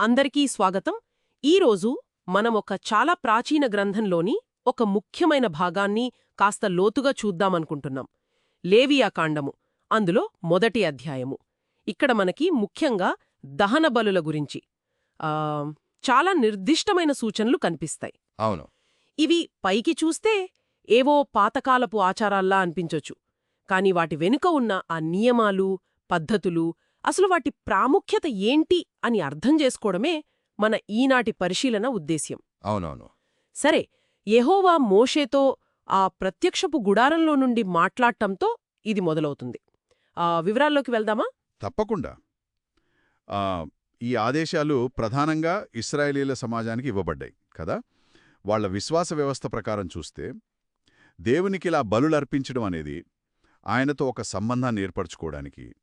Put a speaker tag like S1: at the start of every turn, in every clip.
S1: అందరికీ స్వాగతం. ఈరోజు మనం ఒక చాలా ప్రాచీన గ్రంథంలోని ఒక ముఖ్యమైన భాగాన్ని కాస్త లోతుగా చూద్దామనుకుంటున్నాం. లేవియాకాండము అందులో మొదటి అధ్యాయము. ఇక్కడ మనకి ముఖ్యంగా దహన బలుల గురించి చాలా నిర్దిష్టమైన సూచనలు కనిపిస్తాయి.
S2: అవును.
S1: ఇవి పైకి చూస్తే ఏవో పాతకాలపు ఆచారాల్లా అనిపించొచ్చు. కాని వాటి వెనుక ఉన్న ఆ నియమాలు పద్ధతులు అసలు వాటి ప్రాముఖ్యత ఏంటి అని అర్థం చేసుకోవడమే మన ఈనాటి పరిశీలన ఉద్దేశ్యం.
S2: అవునవును.
S1: సరే యెహోవా మోషేతో ఆ ప్రత్యక్షపు గుడారంలో నుండి మాట్లాడటంతో ఇది మొదలవుతుంది. ఆ వివరాల్లోకి వెళ్దామా?
S3: తప్పకుండా. ఆ, ఈ ఆదేశాలు ప్రధానంగా ఇస్రాయేలీల సమాజానికి ఇవ్వబడ్డాయి కదా? వాళ్ళ విశ్వాస వ్యవస్థ ప్రకారం చూస్తే దేవునికిలా బలులర్పించడం అనేది ఆయనతో ఒక సంబంధాన్ని ఏర్పరచుకోవడానికి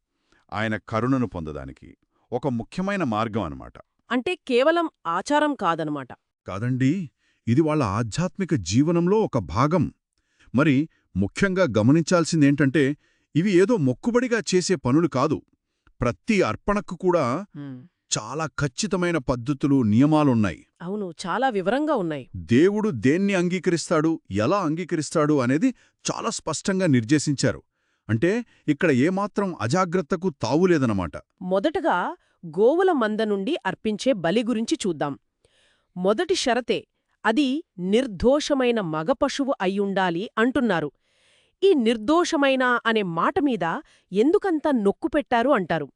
S3: ఆయన కరుణను పొందడానికి ఒక ముఖ్యమైన మార్గం అన్నమాట.
S1: అంటే కేవలం ఆచారం కాదనమాట
S3: కాదండి ఇది వాళ్ళ ఆధ్యాత్మిక జీవనంలో ఒక భాగం. మరి ముఖ్యంగా గమనించాల్సిందేంటంటే ఇవి ఏదో మొక్కుబడిగా చేసే పనులు కాదు. ప్రతి అర్పణకు కూడా చాలా ఖచ్చితమైన పద్ధతులు నియమాలున్నాయి.
S1: అవును చాలా వివరంగా ఉన్నాయి.
S3: దేవుడు దేన్ని అంగీకరిస్తాడు ఎలా అంగీకరిస్తాడు అనేది చాలా స్పష్టంగా నిర్దేశించారు. అంటే ఇక్కడ ఏమాత్రం అజాగ్రత్తకు తావులేదన్నమాట
S1: మొదటగా గోవుల మంద నుండి అర్పించే బలి గురించి చూద్దాం. మొదటి షరతే అది నిర్దోషమైన మగ పశువు అయ్యుండాలి అంటున్నారు. ఈ నిర్దోషమైన అనే మాట మీద ఎందుకంత నొక్కు పెట్టారు అంటారు?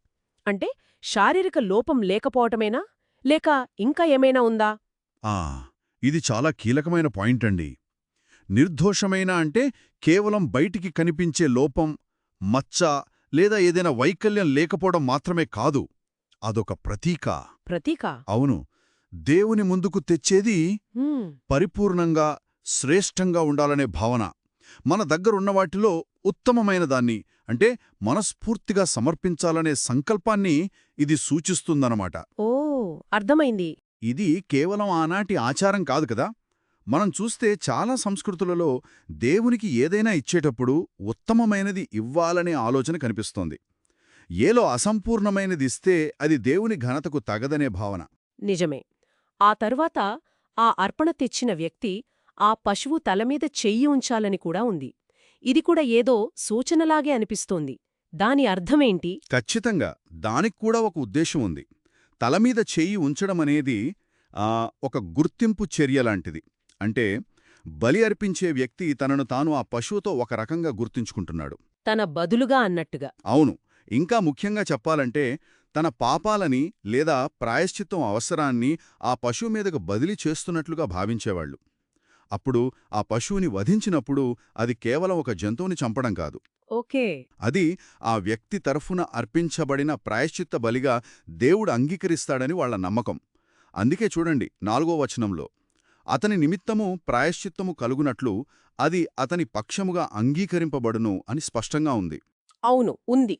S1: అంటే శారీరక లోపం లేకపోవటమేనా? లేక ఇంకా ఏమైనా ఉందా?
S3: ఆ ఇది చాలా కీలకమైన పాయింట్ అండి. నిర్దోషమైన అంటే కేవలం బయటికి కనిపించే లోపం మచ్చ లేదా ఏదైనా వైకల్యం లేకపోవడం మాత్రమే కాదు అదొక ప్రతీక.
S1: ప్రతీక?
S3: అవును దేవుని ముందుకు తెచ్చేది పరిపూర్ణంగా శ్రేష్టంగా ఉండాలనే భావన. మన దగ్గరున్న వాటిలో ఉత్తమమైన దాన్ని అంటే మనస్ఫూర్తిగా సమర్పించాలనే సంకల్పాన్ని ఇది సూచిస్తుందన్నమాట.
S1: ఓ అర్థమైంది.
S3: ఇది కేవలం ఆనాటి ఆచారం కాదు కదా? మనం చూస్తే చాలా సంస్కృతులలో దేవునికి ఏదైనా ఇచ్చేటప్పుడు ఉత్తమమైనది ఇవ్వాలనే ఆలోచన కనిపిస్తోంది. ఏలో అసంపూర్ణమైనది ఇస్తే అది దేవుని ఘనతకు తగదనే భావన.
S1: నిజమే. ఆ తరువాత ఆ అర్పణ తెచ్చిన వ్యక్తి ఆ పశువు తలమీద చెయ్యి ఉంచాలని కూడా ఉంది. ఇది కూడా ఏదో సూచనలాగే అనిపిస్తోంది. దాని అర్థమేంటి?
S3: ఖచ్చితంగా. దానికి కూడా ఒక ఉద్దేశం ఉంది. తలమీద చెయ్యి ఉంచడమనేది ఆ, ఒక గుర్తింపు చర్య లాంటిది. అంటే బలి అర్పించే వ్యక్తి తనను తాను ఆ పశువుతో ఒక రకంగా గుర్తుంచుకుంటున్నాడు.
S1: తన బదులుగా అన్నట్టుగా.
S3: అవును. ఇంకా ముఖ్యంగా చెప్పాలంటే తన పాపాలని లేదా ప్రాయశ్చిత్తం అవసరాన్ని ఆ పశువు మీదకు బదిలీ చేస్తున్నట్లుగా భావించేవాళ్ళు అప్పుడు ఆ పశువుని వధించినప్పుడు అది కేవలం ఒక జంతువుని చంపడం కాదు.
S1: ఓకే.
S3: అది ఆ వ్యక్తి తరఫున అర్పించబడిన ప్రాయశ్చిత్త బలిగా దేవుడు అంగీకరిస్తాడని వాళ్ళ నమ్మకం. అందుకే చూడండి నాలుగో వచనంలో. అతని నిమిత్తము ప్రాయశ్చిత్తము కలుగునట్లు అది అతని పక్షముగా అంగీకరింపబడును అని స్పష్టంగా ఉంది.
S1: అవును ఉంది.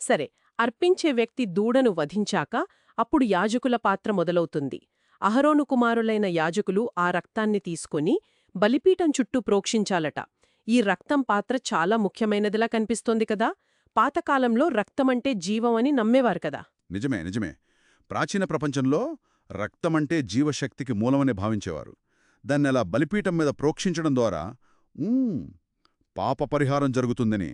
S1: సరే అర్పించే వ్యక్తి దూడను వధించాక అప్పుడు యాజకుల పాత్ర మొదలవుతుంది. అహరోను కుమారులైన యాజకులు ఆ రక్తాన్ని తీసుకొని బలిపీఠం చుట్టూ ప్రోక్షించాలట. ఈ రక్తం పాత్ర చాలా ముఖ్యమైనదిలా కనిపిస్తోంది కదా! పాతకాలంలో రక్తమంటే జీవమని నమ్మేవారు కదా!
S3: నిజమే నిజమే. ప్రాచీన ప్రపంచంలో రక్తమంటే జీవశక్తికి మూలమని భావించేవారు. దాన్ని అలా బలిపీఠం మీద ప్రోక్షించడం ద్వారా "ఊ, పాప పరిహారం జరుగుతుందని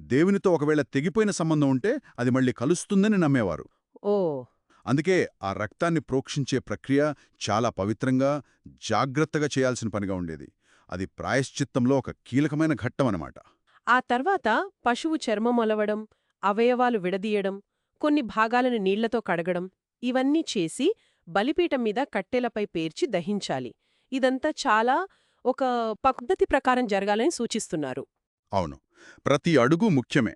S3: దేవునితో ఒకవేళ తెగిపోయిన సంబంధం ఉంటే అది మళ్ళీ కలుస్తుందని నమ్మేవారు.
S1: ఓ.
S3: అందుకే ఆ రక్తాన్ని ప్రోక్షించే ప్రక్రియ చాలా పవిత్రంగా జాగ్రత్తగా చేయాల్సిన పనిగా ఉండేది. అది ప్రాయశ్చిత్తంలో ఒక కీలకమైన ఘట్టం అన్నమాట.
S1: ఆ తర్వాత పశువు చర్మం ఒలవడం అవయవాలు విడదీయడం కొన్ని భాగాలను నీళ్ళతో కడగడం ఇవన్నీ చేసి బలిపీఠం మీద కట్టెలపై పేర్చి దహించాలి. ఇదంతా చాలా ఒక పద్ధతి ప్రకారం జరగాలని సూచిస్తున్నారు.
S3: అవును. ప్రతి అడుగు ముఖ్యమే.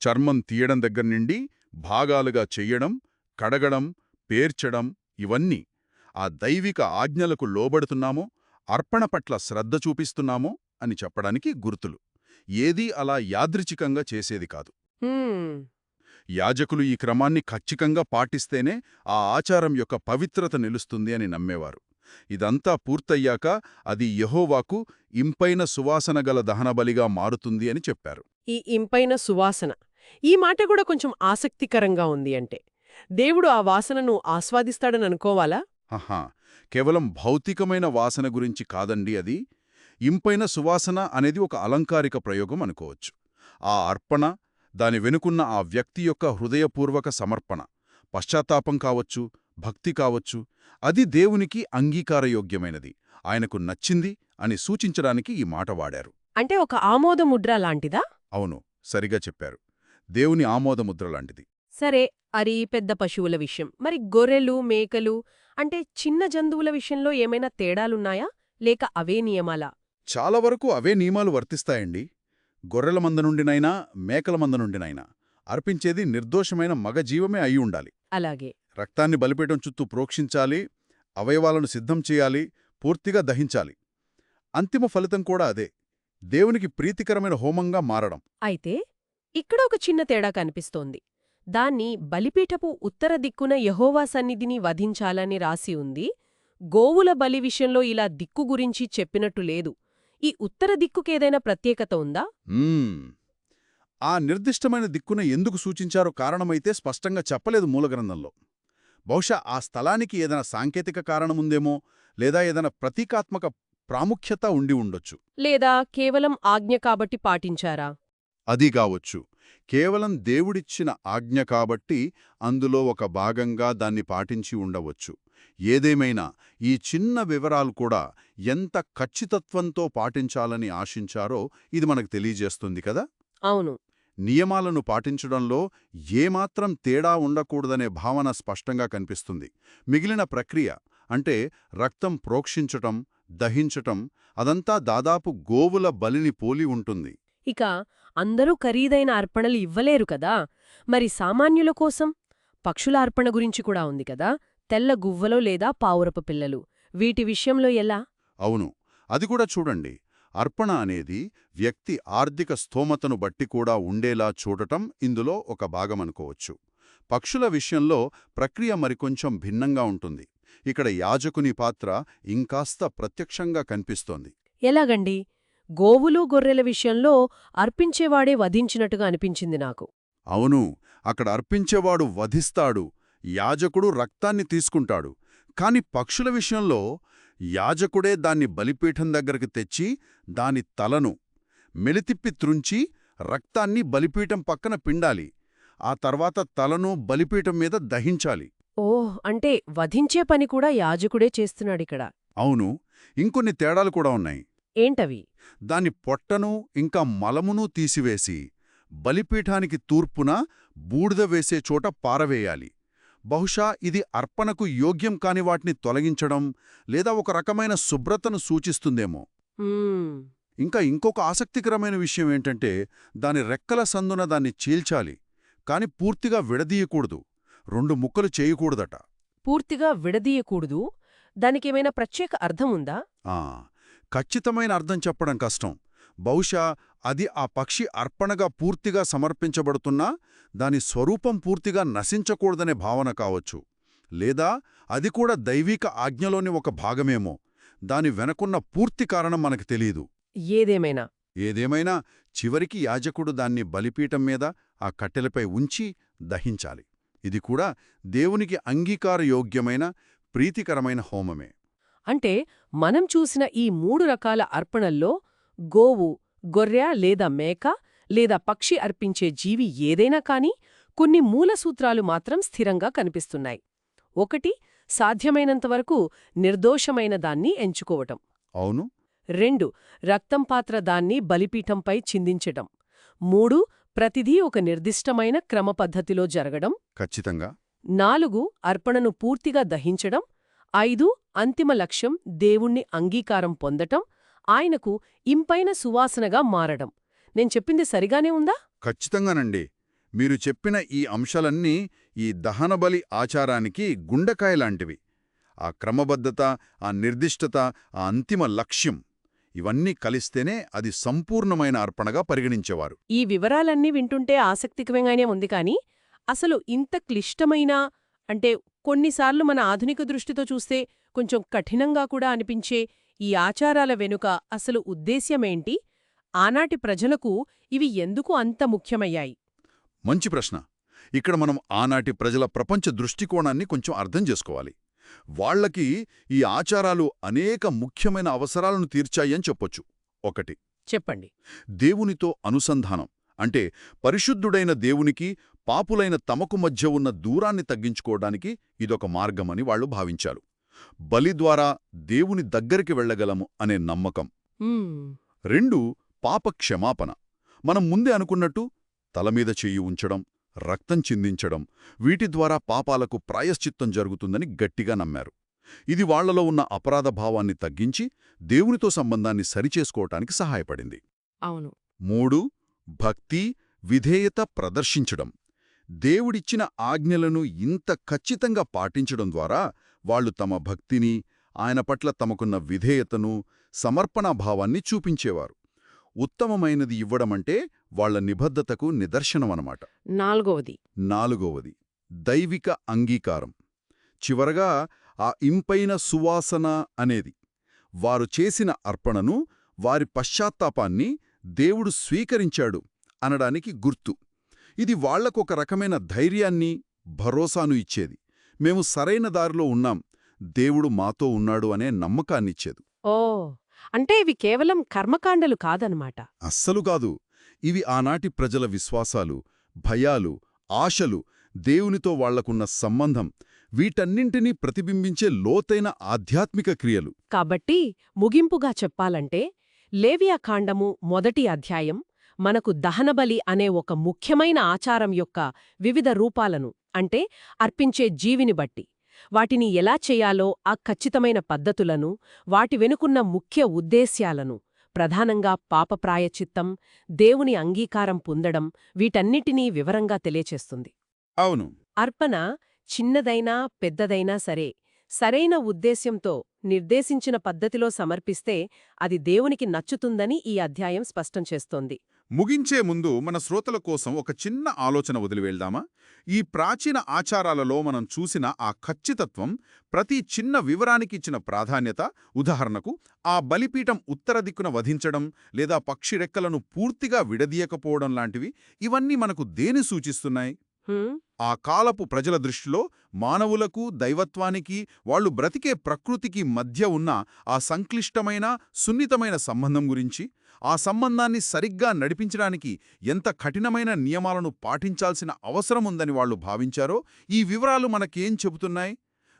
S3: చర్మం తీయడం దగ్గర నుండి భాగాలుగా చెయ్యడం కడగడం పేర్చడం ఇవన్నీ ఆ దైవిక ఆజ్ఞలకు లోబడుతున్నామో అర్పణ పట్ల శ్రద్ధ చూపిస్తున్నామో అని చెప్పడానికి గుర్తులు. ఏదీ అలా యాదృచ్ఛికంగా చేసేది కాదు. యాజకులు ఈ క్రమాన్ని ఖచ్చితంగా పాటిస్తేనే ఆ ఆచారం యొక్క పవిత్రత నిలుస్తుంది అని నమ్మేవారు. ఇదంతా పూర్తయ్యాక అది యెహోవాకు ఇంపైన సువాసన గల దహనబలిగా మారుతుంది అని చెప్పారు.
S1: ఈ ఇంపైన సువాసన. ఈ మాట కూడా కొంచెం ఆసక్తికరంగా ఉంది అంటే దేవుడు ఆ వాసనను ఆస్వాదిస్తాడని అనుకోవాలా?
S3: ఆహా! కేవలం భౌతికమైన వాసన గురించి కాదండి అది. ఇంపైన సువాసన అనేది ఒక అలంకారిక ప్రయోగం అనుకోవచ్చు. ఆ అర్పణ దాని వెనుకున్న ఆ వ్యక్తి యొక్క హృదయపూర్వక సమర్పణ పశ్చాత్తాపం కావచ్చు భక్తి కావచ్చు అది దేవునికి అంగీకారయోగ్యమైనది. ఆయనకు నచ్చింది అని సూచించడానికి ఈ మాట వాడారు.
S1: అంటే ఒక ఆమోదముద్ర లాంటిదా?
S3: అవును సరిగా చెప్పారు. దేవుని ఆమోదముద్ర లాంటిది.
S1: సరే అరి పెద్ద పశువుల విషయం. మరి గొర్రెలు మేకలు అంటే చిన్న జంతువుల విషయంలో ఏమైనా తేడాలున్నాయా? లేక అవే నియమాలా?
S3: చాలా వరకు అవే నియమాలు వర్తిస్తాయండి. గొర్రెల మంద నుండినైనా మేకల మంద నుండినైనా అర్పించేది నిర్దోషమైన మగ జీవమే అయి ఉండాలి.
S1: అలాగే.
S3: రక్తాన్ని బలిపీఠం చుట్టూ ప్రోక్షించాలి అవయవాలను సిద్ధం చేయాలి పూర్తిగా దహించాలి. అంతిమ ఫలితం కూడా అదే. దేవునికి ప్రీతికరమైన హోమంగా మారడం.
S1: అయితే ఇక్కడ ఒక చిన్న తేడా కనిపిస్తోంది. దాన్ని బలిపీఠపు ఉత్తర దిక్కున యహోవా సన్నిధిని వధించాలని రాసి ఉంది. గోవుల బలి విషయంలో ఇలా దిక్కు గురించి చెప్పినట్టు లేదు. ఈ ఉత్తర దిక్కుకేదైనా ప్రత్యేకత ఉందా.
S3: ఆ నిర్దిష్టమైన దిక్కున ఎందుకు సూచించారో కారణమైతే స్పష్టంగా చెప్పలేదు మూలగ్రంథంలో. బహుశా ఆ స్థలానికి ఏదైనా సాంకేతిక కారణముందేమో లేదా ఏదైనా ప్రతీకాత్మక ప్రాముఖ్యత ఉండి ఉండొచ్చు.
S1: లేదా కేవలం ఆజ్ఞ కాబట్టి పాటించారా?
S3: అది కావచ్చు. కేవలం దేవుడిచ్చిన ఆజ్ఞ కాబట్టి అందులో ఒక భాగంగా దాన్ని పాటించి ఉండవచ్చు. ఏదేమైనా ఈ చిన్న వివరాలు కూడా ఎంత ఖచ్చితత్వంతో పాటించాలని ఆశించారో ఇది మనకు తెలియజేస్తుంది కదా?
S1: అవును.
S3: నియమాలను పాటించడంలో ఏమాత్రం తేడా ఉండకూడదనే భావన స్పష్టంగా కనిపిస్తుంది. మిగిలిన ప్రక్రియ అంటే రక్తం ప్రోక్షించటం దహించటం అదంతా దాదాపు గోవుల బలిని పోలి ఉంటుంది.
S1: ఇక అందరూ ఖరీదైన అర్పణలు ఇవ్వలేరు కదా? మరి సామాన్యుల కోసం? పక్షుల అర్పణ గురించి కూడా ఉంది కదా? తెల్ల గువ్వలో లేదా పావురపు పిల్లలు. వీటి విషయంలో ఎలా?
S3: అవును. అది కూడా చూడండి. అర్పణ అనేది వ్యక్తి ఆర్థిక స్థోమతను బట్టి కూడా ఉండేలా చూడటం ఇందులో ఒక భాగమనుకోవచ్చు పక్షుల విషయంలో ప్రక్రియ మరికొంచెం భిన్నంగా ఉంటుంది. ఇక్కడ యాజకుని పాత్ర ఇంకాస్త ప్రత్యక్షంగా కనిపిస్తోంది.
S1: ఎలాగండి? గోవులు గొర్రెల విషయంలో అర్పించేవాడే వధించినట్టుగా అనిపించింది నాకు.
S3: అవును అక్కడ అర్పించేవాడు వధిస్తాడు యాజకుడు రక్తాన్ని తీసుకుంటాడు. కాని పక్షుల విషయంలో యాజకుడే దాన్ని బలిపీఠం దగ్గరికి తెచ్చి దాని తలను మెలితిప్పి త్రుంచి రక్తాన్ని బలిపీఠం పక్కన పిండాలి. ఆ తర్వాత తలను బలిపీఠం మీద దహించాలి.
S1: ఓహ్! అంటే వధించే పని కూడా యాజకుడే చేస్తున్నాడిక్కడ.
S3: అవును. ఇంకొన్ని తేడాలు కూడా ఉన్నాయి.
S1: ఏంటవి?
S3: దాని పొట్టను ఇంకా మలమును తీసివేసి బలిపీఠానికి తూర్పున బూడిద వేసే చోట పారవేయాలి. బహుశా ఇది అర్పణకు యోగ్యం కాని వాటిని తొలగించడం లేదా ఒక రకమైన శుభ్రతను సూచిస్తుందేమో. ఇంకా ఇంకొక ఆసక్తికరమైన విషయం ఏంటంటే దాని రెక్కల సందున దాన్ని చీల్చాలి కాని పూర్తిగా విడదీయకూడదు. రెండు ముక్కలు చేయకూడదట.
S1: పూర్తిగా విడదీయకూడదు? దానికేమైనా ప్రత్యేక అర్థం ఉందా?
S3: ఆ ఖచ్చితమైన అర్థం చెప్పడం కష్టం. బహుశా అది ఆ పక్షి అర్పణగా పూర్తిగా సమర్పించబడుతున్నా దాని స్వరూపం పూర్తిగా నశించకూడదనే భావన కావచ్చు. లేదా అది కూడా దైవిక ఆజ్ఞలోని ఒక భాగమేమో. దాని వెనకున్న పూర్తి కారణం మనకు తెలీదు.
S1: ఏదేమైనా?
S3: ఏదేమైనా చివరికి యాజకుడు దాన్ని బలిపీఠం మీద ఆ కట్టెలపై ఉంచి దహించాలి. ఇది కూడా దేవునికి అంగీకారయోగ్యమైన ప్రీతికరమైన హోమమే.
S1: అంటే మనం చూసిన ఈ మూడు రకాల అర్పణల్లో గోవు గొర్రె లేదా మేక లేదా పక్షి అర్పించే జీవి ఏదైనా కాని కొన్ని మూలసూత్రాలు మాత్రం స్థిరంగా కనిపిస్తున్నాయి. ఒకటి సాధ్యమైనంతవరకు నిర్దోషమైన దాన్ని ఎంచుకోవటం.
S3: అవును.
S1: రెండు రక్తం పాత్ర దాన్ని బలిపీఠంపై చిందించటం. మూడు ప్రతిదీ ఒక నిర్దిష్టమైన క్రమపద్ధతిలో జరగడం.
S3: ఖచ్చితంగా.
S1: నాలుగు అర్పణను పూర్తిగా దహించడం. ఐదు అంతిమ లక్ష్యం దేవుణ్ణి అంగీకారం పొందటం. ఆయనకు ఇంపైన సువాసనగా మారడం. నేను చెప్పింది సరిగానే ఉందా?
S3: ఖచ్చితంగానండి. మీరు చెప్పిన ఈ అంశాలన్నీ ఈ దహనబలి ఆచారానికి గుండెకాయలాంటివి ఆ క్రమబద్ధత ఆ నిర్దిష్టత ఆ అంతిమ లక్ష్యం ఇవన్నీ కలిస్తేనే అది సంపూర్ణమైన అర్పణగా పరిగణించేవారు.
S1: ఈ వివరాలన్నీ వింటుంటే ఆసక్తికరంగానే ఉంది కాని అసలు ఇంత క్లిష్టమైన అంటే కొన్నిసార్లు మన ఆధునిక దృష్టితో చూస్తే కొంచెం కఠినంగా కూడా అనిపించే ఈ ఆచారాల వెనుక అసలు ఉద్దేశ్యమేంటి? ఆనాటి ప్రజలకు ఇవి ఎందుకు అంత ముఖ్యమయ్యాయి?
S3: మంచి ప్రశ్న. ఇక్కడ మనం ఆనాటి ప్రజల ప్రపంచ దృష్టికోణాన్ని కొంచెం అర్థం చేసుకోవాలి. వాళ్ళకి ఈ ఆచారాలు అనేక ముఖ్యమైన అవసరాలను తీర్చాయని చెప్పొచ్చు. ఒకటి.
S1: చెప్పండి.
S3: దేవునితో అనుసంధానం. అంటే పరిశుద్ధుడైన దేవునికి పాపులైన తమకు మధ్య ఉన్న దూరాన్ని తగ్గించుకోవడానికి ఇదొక మార్గమని వాళ్ళు భావించారు. బలి ద్వారా దేవుని దగ్గరికి వెళ్ళగలము అనే నమ్మకం. రెండు పాప క్షమాపణ మనం ముందే అనుకున్నట్టు తలమీద చెయ్యి ఉంచడం రక్తం చిందించడం వీటి ద్వారా పాపాలకు ప్రాయశ్చిత్తం జరుగుతుందని గట్టిగా నమ్మారు. ఇది వాళ్ళలో ఉన్న అపరాధ భావాన్ని తగ్గించి దేవునితో సంబంధాన్ని సరిచేసుకోవటానికి సహాయపడింది.
S1: అవును.
S3: మూడు భక్తి విధేయత ప్రదర్శించడం. దేవుడిచ్చిన ఆజ్ఞలను ఇంత ఖచ్చితంగా పాటించడం ద్వారా వాళ్ళు తమ భక్తిని ఆయన పట్ల తమకున్న విధేయతను సమర్పణాభావాన్ని చూపించేవారు. ఉత్తమమైనది ఇవ్వడమంటే వాళ్ళ నిబద్ధతకు నిదర్శనమనమాట.
S1: నాలుగవది.
S3: నాలుగవది. దైవిక అంగీకారం. చివరగా ఆ ఇంపైన సువాసన అనేది వారు చేసిన అర్పణను వారి పశ్చాత్తాపాన్ని దేవుడు స్వీకరించాడు అనడానికి గుర్తు. ఇది వాళ్ళకొక రకమైన ధైర్యాన్ని భరోసాను ఇచ్చేది. మేము సరైన దారిలో ఉన్నాం. దేవుడు మాతో ఉన్నాడు అనే నమ్మకాన్నిచ్చేది.
S1: ఓ! అంటే ఇవి కేవలం కర్మకాండలు కాదనమాట.
S3: అస్సలు కాదు. ఇవి ఆనాటి ప్రజల విశ్వాసాలు భయాలు ఆశలు దేవునితో వాళ్ళకున్న సంబంధం. వీటన్నింటినీ ప్రతిబింబించే లోతైన ఆధ్యాత్మిక క్రియలు.
S1: కాబట్టి ముగింపుగా చెప్పాలంటే లేవియాకాండము మొదటి అధ్యాయం మనకు దహనబలి అనే ఒక ముఖ్యమైన ఆచారం యొక్క వివిధ రూపాలను అంటే అర్పించే జీవిని బట్టి. వాటిని ఎలా చేయాలో ఆ ఖచ్చితమైన పద్ధతులను వాటి వెనుకున్న ముఖ్య ఉద్దేశ్యాలను ప్రధానంగా పాపప్రాయచిత్తం దేవుని అంగీకారం పొందడం వీటన్నిటినీ వివరంగా తెలియచేస్తుంది.
S3: అవును.
S1: అర్పణ చిన్నదైనా పెద్దదైనా సరే సరైన ఉద్దేశ్యంతో నిర్దేశించిన పద్ధతిలో సమర్పిస్తే అది దేవునికి నచ్చుతుందని ఈ అధ్యాయం స్పష్టం చేస్తోంది.
S2: ముగించే ముందు మన శ్రోతల కోసం ఒక చిన్న ఆలోచన వదిలివెళ్దామా ఈ ప్రాచీన ఆచారాలలో మనం చూసిన ఆ ఖచ్చితత్వం ప్రతి చిన్న వివరానికి ఇచ్చిన ప్రాధాన్యత ఉదాహరణకు ఆ బలిపీఠం ఉత్తర దిక్కున వధించడం లేదా పక్షి రెక్కలను పూర్తిగా విడదీయకపోవడం లాంటివి ఇవన్నీ మనకు దేని సూచిస్తున్నాయి? ఆ కాలపు ప్రజల దృష్టిలో మానవులకు దైవత్వానికి వాళ్ళు బ్రతికే ప్రకృతికి మధ్య ఉన్న ఆ సంక్లిష్టమైన సున్నితమైన సంబంధం గురించి ఆ సంబంధాన్ని సరిగ్గా నడిపించడానికి ఎంత కఠినమైన నియమాలను పాటించాల్సిన అవసరముందని వాళ్ళు భావించారో ఈ వివరాలు మనకేం చెబుతున్నాయి?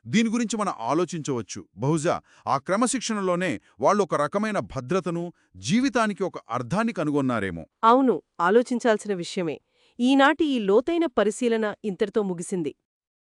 S2: దీని గురించి మనం ఆలోచించవచ్చు. బహుశా ఆ క్రమశిక్షణలోనే వాళ్ళు ఒక రకమైన భద్రతను జీవితానికి ఒక అర్థాన్ని కనుగొన్నారేమో.
S1: అవును ఆలోచించాల్సిన విషయమే. ఈనాటి ఈ లోతైన పరిశీలన ఇంతటితో ముగిసింది.